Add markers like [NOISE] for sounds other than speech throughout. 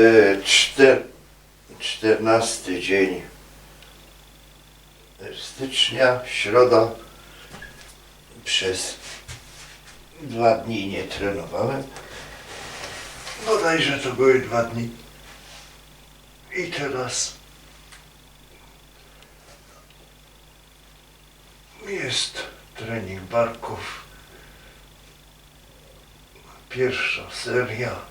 E, Czter, 14 dzień stycznia, środa. Przez dwa dni nie trenowałem. Bodajże to były dwa dni. I teraz jest trening barków. Pierwsza seria.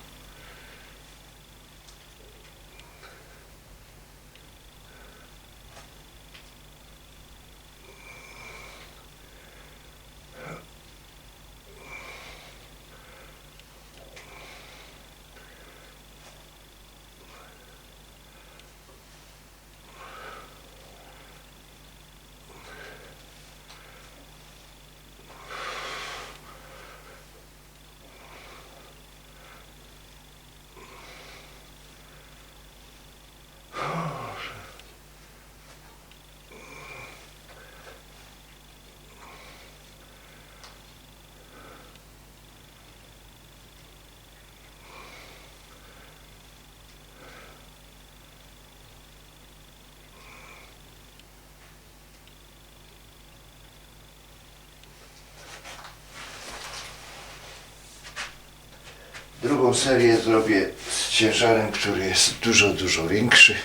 Drugą serię zrobię z ciężarem, który jest dużo, dużo większy.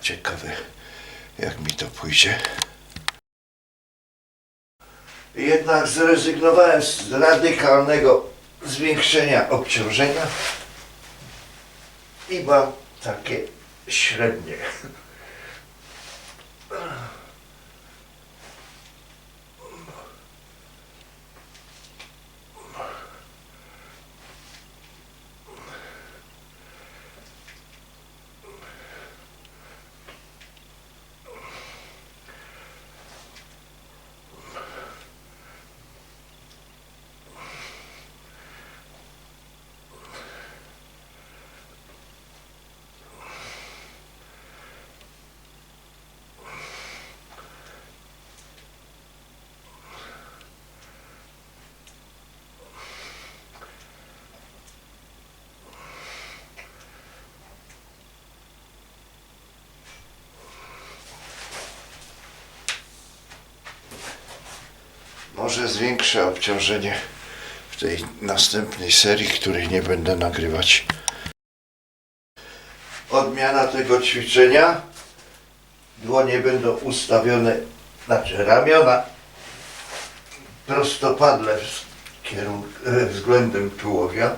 Ciekawe, jak mi to pójdzie. Jednak zrezygnowałem z radykalnego zwiększenia obciążenia i mam takie średnie. Może zwiększę obciążenie w tej następnej serii, której nie będę nagrywać. Odmiana tego ćwiczenia. Dłonie będą ustawione, znaczy ramiona prostopadle w kierunku, e, względem tułowia.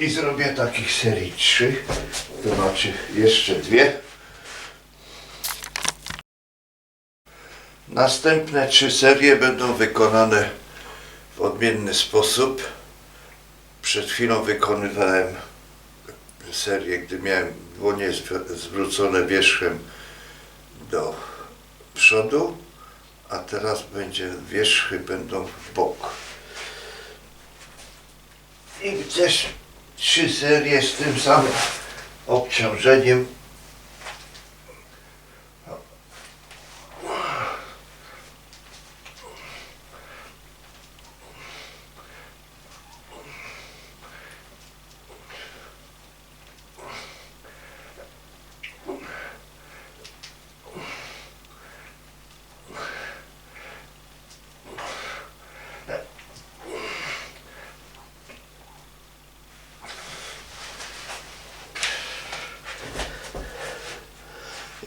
I zrobię takich serii trzy, to znaczy jeszcze dwie. Następne trzy serie będą wykonane w odmienny sposób. Przed chwilą wykonywałem serię, gdy miałem dłonie zw- zwrócone wierzchem do przodu, a teraz będzie wierzchy będą w bok. I też trzy serie z tym samym obciążeniem.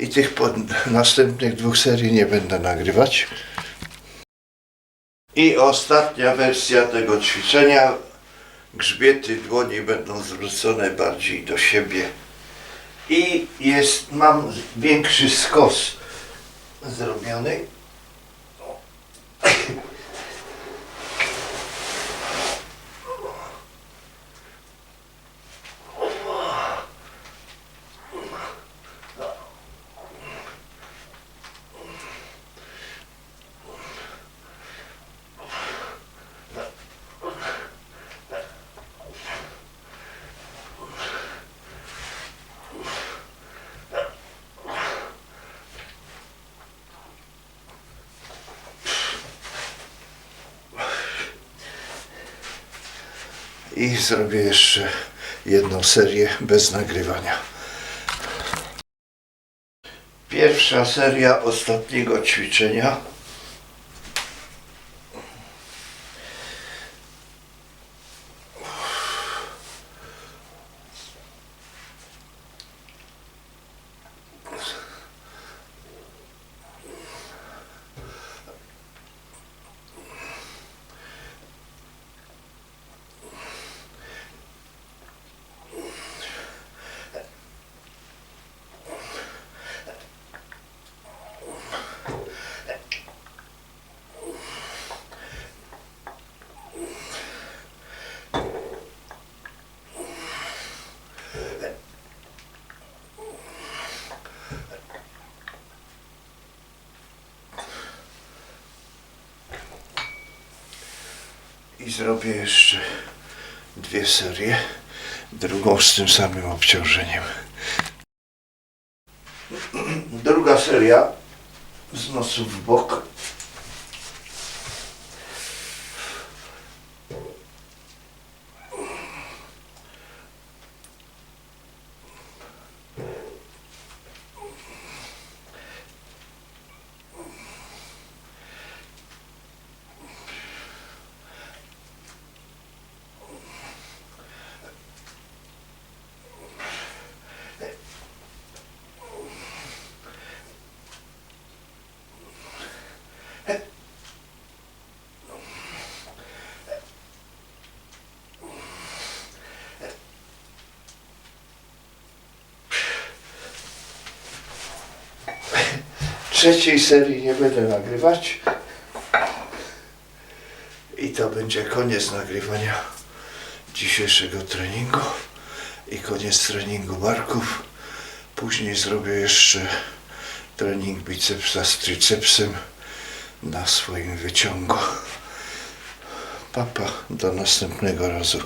I tych następnych dwóch serii nie będę nagrywać. I ostatnia wersja tego ćwiczenia. Grzbiety dłoni będą zwrócone bardziej do siebie. I jest, mam większy skos zrobiony. I zrobię jeszcze jedną serię bez nagrywania. Pierwsza seria ostatniego ćwiczenia. Zrobię jeszcze dwie serie, drugą z tym samym obciążeniem. [CLEARS THROAT] Druga seria z nosu w bok. Trzeciej serii nie będę nagrywać. I to będzie koniec nagrywania dzisiejszego treningu i koniec treningu barków. Później zrobię jeszcze trening bicepsa z tricepsem na swoim wyciągu. Papa, do następnego razu.